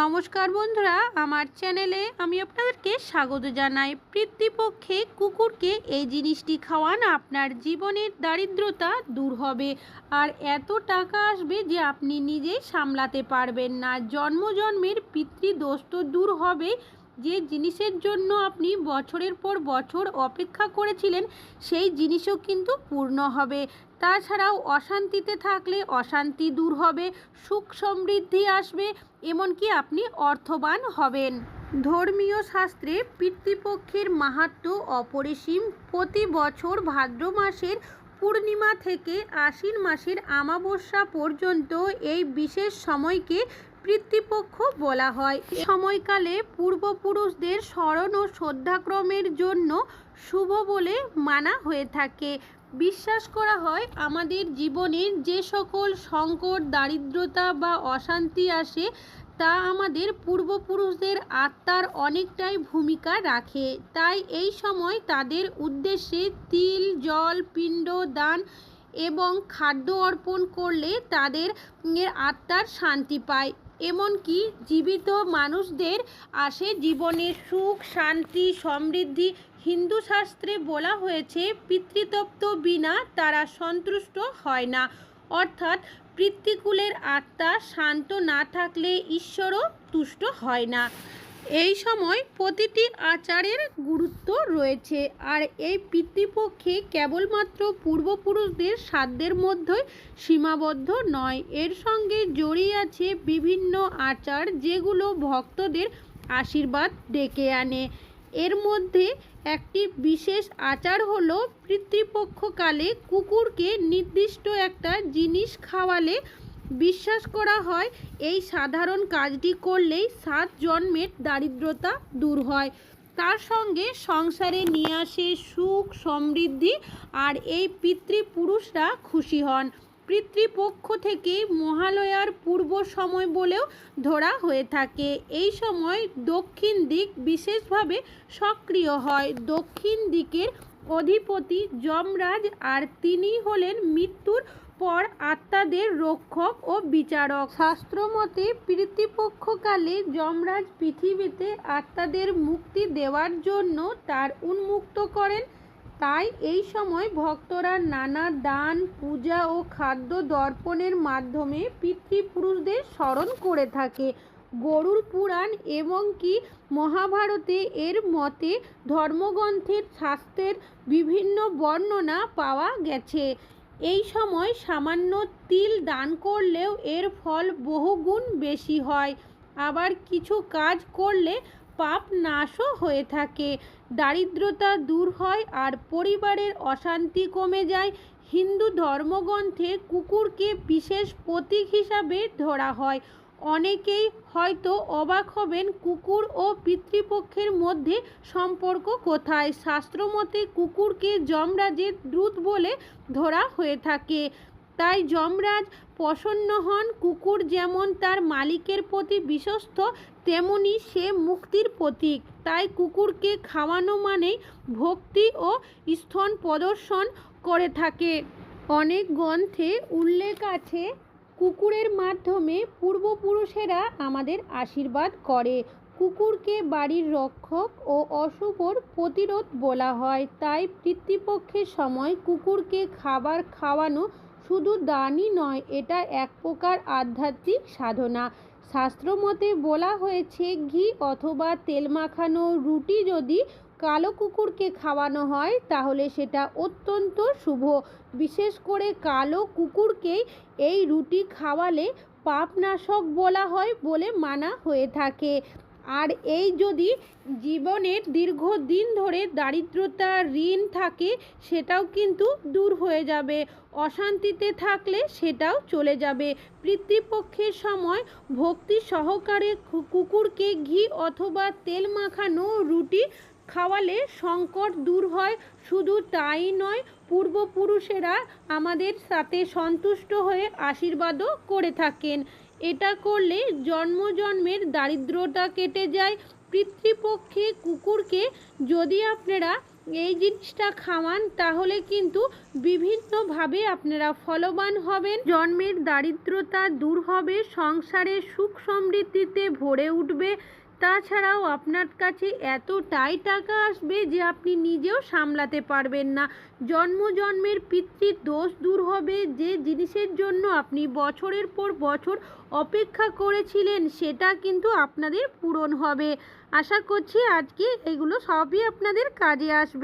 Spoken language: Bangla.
নমস্কার বন্ধুরা, আমার চ্যানেলে আমি আপনাদেরকে স্বাগত জানাই। পিতৃপক্ষে কুকুরকে এই জিনিসটি খাওয়ান আপনার জীবনের দারিদ্রতা দূর হবে। আর এত টাকা আসবে যে আপনি নিজেই সামলাতে পারবেন না। জন্মজন্মের পিতৃদোষ তো দূর হবে। যে জিনিসের জন্য আপনি বছরের পর বছর অপেক্ষা করেছিলেন, সেই জিনিসও কিন্তু পূর্ণ হবে। তাছাড়াও অশান্তিতে থাকলে অশান্তি দূর হবে, সুখ সমৃদ্ধি আসবে, এমনকি আপনি অর্থবান হবেন। ধর্মীয় শাস্ত্রে পিতৃপক্ষের মাহাত্ম্য অপরিসীম। প্রতি বছর ভাদ্র মাসের পূর্ণিমা থেকে আশ্বিন মাসের আমাবস্যা পর্যন্ত এই বিশেষ সময়কে পিতৃপক্ষ বলা হয়। সময়কালে পূর্বপুরুষদের স্মরণ ও শ্রদ্ধাক্রমের জন্য শুভ বলে মানা হয়ে থাকে। বিশ্বাস করা হয়, আমাদের জীবনের যে সকল সংকট, দারিদ্রতা বা অশান্তি আসে, তা আমাদের পূর্বপুরুষদের আত্মার অনেকটাই ভূমিকা রাখে। তাই এই সময় তাদের উদ্দেশ্যে তিল, জল, পিণ্ড, দান এবং খাদ্য অর্পণ করলে তাদের আত্মার শান্তি পায়। এমনকি জীবিত মানুষদের আসে জীবনে সুখ, শান্তি, সমৃদ্ধি। হিন্দু শাস্ত্রে বলা হয়েছে পিতৃতপ্ত বিনা তারা সন্তুষ্ট হয় না। অর্থাৎ পিতৃকুলের আত্মা শান্ত না থাকলে ঈশ্বরও তুষ্ট হয় না। এই সময় প্রতিটি আচারের গুরুত্ব রয়েছে। আর এই পিতৃপক্ষে কেবলমাত্র পূর্বপুরুষদের সাধ্যের মধ্যেই সীমাবদ্ধ নয়। এর সঙ্গে জড়িয়ে আছে বিভিন্ন আচার যেগুলো ভক্তদের আশীর্বাদ ডেকে আনে। এর মধ্যে একটি বিশেষ আচার হলো পিতৃপক্ষকালে কুকুরকে নির্দিষ্ট একটা জিনিস খাওয়ালে বিশ্বাস করা হয়, এই সাধারণ কাজটি করলেই সাত জন্মের দারিদ্রতা দূর হয়। তার সঙ্গে সংসারে নিয়ে আসে সুখ, সমৃদ্ধি আর এই পিতৃপুরুষরা খুশি হন। পিতৃপক্ষ থেকে মহালয়ার পূর্ব সময় বলেও ধরা হয়ে থাকে। এই সময় দক্ষিণ দিক বিশেষভাবে সক্রিয় হয়। দক্ষিণ দিকের অধিপতি যমরাজ আর তিনি হলেন মৃত্যুর পর আত্মাদের রক্ষক ও বিচারক। শাস্ত্রমতে পিতৃপক্ষকালে যমরাজ পৃথিবীতে আত্মাদের মুক্তি দেওয়ার জন্য তার উন্মুক্ত করেন। তাই এই সময় ভক্তরা নানা দান, পূজা ও খাদ্য দর্পণের মাধ্যমে পিতৃপুরুষদের স্মরণ করে থাকে। গরুর পুরাণ এবং কি মহাভারতে এর মতে ধর্মগ্রন্থের শাস্ত্রের বিভিন্ন বর্ণনা পাওয়া গেছে। এই সময় সামান্য তিল দান করলেও এর ফল বহুগুণ বেশি হয়। আবার কিছু কাজ করলে পাপ নাশও হয়ে থাকে। দারিদ্রতা দূর হয় আর পরিবারের অশান্তি কমে যায়। হিন্দু ধর্মগ্রন্থে কুকুরকে বিশেষ প্রতীক হিসাবে ধরা হয়। অনেকেই হয়তো অবাক হবেন কুকুর ও পিতৃপক্ষের মধ্যে সম্পর্ক কোথায়। শাস্ত্রমতে কুকুরকে যমরাজের দ্রুত বলে ধরা হয়ে থাকে। তাই যমরাজ প্রসন্ন হন। কুকুর যেমন তার মালিকের প্রতি বিশ্বস্ত, তেমনি সে মুক্তির প্রতীক। তাই কুকুরকে খাওয়ানো মানেই ভক্তি ও স্থন প্রদর্শন করে থাকে। অনেক গ্রন্থে উল্লেখ আছে কুকুরের মাধ্যমে পূর্বপুরুষেরা আমাদের আশীর্বাদ করে। কুকুরকে বাড়ির রক্ষক ও অশুভর প্রতিরোধ বলা হয়। তাই পিতৃপক্ষের সময় কুকুরকে খাবার খাওয়ানো শুধু দানই নয়, এটা এক প্রকার আধ্যাত্মিক সাধনা। শাস্ত্রমতে বলা হয়েছে, ঘি অথবা তেল মাখানো রুটি যদি কালো কুকুরকে খাওয়ানো হয়, তাহলে সেটা অত্যন্ত শুভ। বিশেষ করে কালো কুকুরকেই এই রুটি খাওয়ালে পাপনাশক বলা হয় বলে মানা হয়ে থাকে। আর এই যদি জীবনের দীর্ঘদিন ধরে দারিদ্রতা ঋণ থাকে, সেটাও কিন্তু দূর হয়ে যাবে। অশান্তিতে থাকলে সেটাও চলে যাবে। পিতৃপক্ষের সময় ভক্তি সহকারে কুকুরকে ঘি অথবা তেল মাখানো রুটি খাওয়ালে সংকট দূর হয়। শুধু তাই নয়, পূর্বপুরুষেরা আমাদের সাথে সন্তুষ্ট হয়ে আশীর্বাদও করে থাকেন। এটা করলে জন্ম জন্মের দারিদ্রতা কেটে যায়। পিতৃপক্ষে কুকুরকে যদি আপনারা এই জিনিসটা খাওয়ান, তাহলে কিন্তু বিভিন্নভাবে আপনারা ফলবান হবেন। জন্মের দারিদ্রতা দূর হবে, সংসারে সুখ সমৃদ্ধিতে ভরে উঠবে। তাছাড়াও আপনার কাছে এতটাই টাকা আসবে যে আপনি নিজেও সামলাতে পারবেন না। জন্ম জন্মের পিতৃর দোষ দূর হবে। যে জিনিসের জন্য আপনি বছরের পর বছর অপেক্ষা করেছিলেন, সেটা কিন্তু আপনাদের পূরণ হবে। আশা করছি আজকে এগুলো সবই আপনাদের কাজে আসবে।